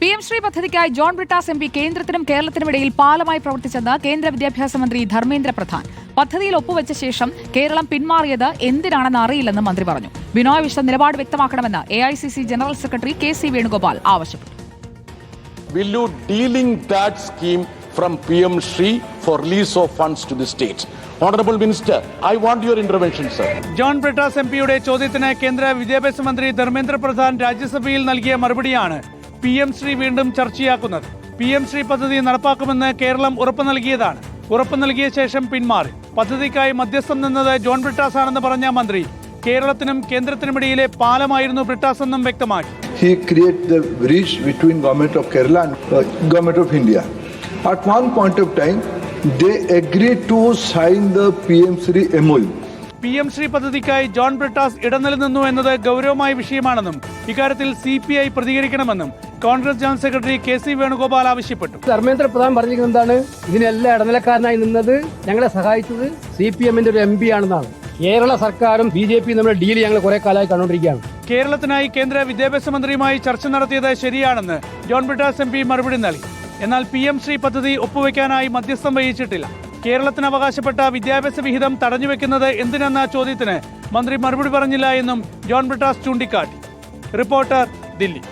P M Shri പദ്ധതിക്കായി John Brittas M P കേന്ദ്രത്തിനും കേരളത്തിനുമിടയിൽ പാലമായി പ്രവർത്തിച്ചെന്ന് കേന്ദ്ര വിദ്യാഭ്യാസ മന്ത്രി ധർമ്മേന്ദ്ര പ്രധാൻ പദ്ധതിയിൽ ഒപ്പുവെച്ച ശേഷം കേരളം പിന്മാറിയത് എന്തിനാണെന്ന് അറിയില്ലെന്ന് മന്ത്രി പറഞ്ഞു ബിനോയ് വിശ്വ നിലപാട് വ്യക്തമാക്കണമെന്ന് A general secretary K C Venugopal ആവശ്യപ്പെട്ടു will you delink that scheme from PM Shri for release of funds to the states? Honorable Minister, I want your intervention, sir. John Brittas M പിയുടെ ചോദ്യത്തിന് കേന്ദ്ര വിദ്യാഭ്യാസ മന്ത്രി ധർമ്മേന്ദ്ര പ്രധാൻ രാജ്യസഭയിൽ നൽകിയ മറുപടിയാണ് P M Shri വീണ്ടും ചർച്ചയാക്കുന്നത്. പി എം ശ്രീ പദ്ധതി നടപ്പാക്കുമെന്ന് കേരളം ഉറപ്പു നൽകിയതാണ്. ഉറപ്പു നൽകിയ ശേഷം പിന്മാറി. പദ്ധതിക്കായി മധ്യസ്ഥം നിന്നത് ജോൺ ബ്രിട്ടാസ് ആണെന്ന് പറഞ്ഞ മന്ത്രി. കേരളത്തിനും കേന്ദ്രത്തിനുമിടയിലെ പാലമായിരുന്നു ബ്രിട്ടാസ് എന്നും വ്യക്തമാക്കി he create the bridge between government of Kerala and uh, government of India. At one point of time, they agreed to sign the PM Sri MOU. P M Shri പദ്ധതിക്കായി ജോൺ ബ്രിട്ടാസ് ഇടനില നിന്നു എന്നത് ഗൗരവമായ വിഷയമാണെന്നും ഇക്കാര്യത്തിൽ C P I പ്രതികരിക്കണമെന്നും Congress general secretary K C Venugopal ആവശ്യപ്പെട്ടു. ധർമ്മേന്ദ്ര പ്രധാൻ പറഞ്ഞിരിക്കുന്നത് എന്താണ്? ഇതിനെല്ലാം ഇടനിലക്കാരനായി നിന്നത് ഞങ്ങളെ സഹായിച്ചത് സി പി എമ്മിന്റെ ഒരു എം പി ആണെന്നാണ്. കേരള സർക്കാരും ബി ജെ പി തമ്മിലുള്ള ഡീൽ ഞങ്ങൾ കുറെ കാലമായി കണ്ടുകൊണ്ടിരിക്കുകയാണ്. കേരളത്തിനായി കേന്ദ്ര വിദ്യാഭ്യാസ മന്ത്രിയുമായി ചർച്ച നടത്തിയത് ശരിയാണെന്ന് ജോൺ ബ്രിട്ടാസ് എം പി മറുപടി നൽകി. എന്നാൽ പി എം ശ്രീ പദ്ധതി ഒപ്പുവെക്കാനായി മധ്യസ്ഥം വഹിച്ചിട്ടില്ല. കേരളത്തിന് അവകാശപ്പെട്ട വിദ്യാഭ്യാസ വിഹിതം തടഞ്ഞുവെക്കുന്നത് എന്തിനെന്ന ചോദ്യത്തിന് മന്ത്രി മറുപടി പറഞ്ഞില്ല എന്നും ജോൺ ബ്രിട്ടാസ് ചൂണ്ടിക്കാട്ടി. റിപ്പോർട്ടർ ദില്ലി.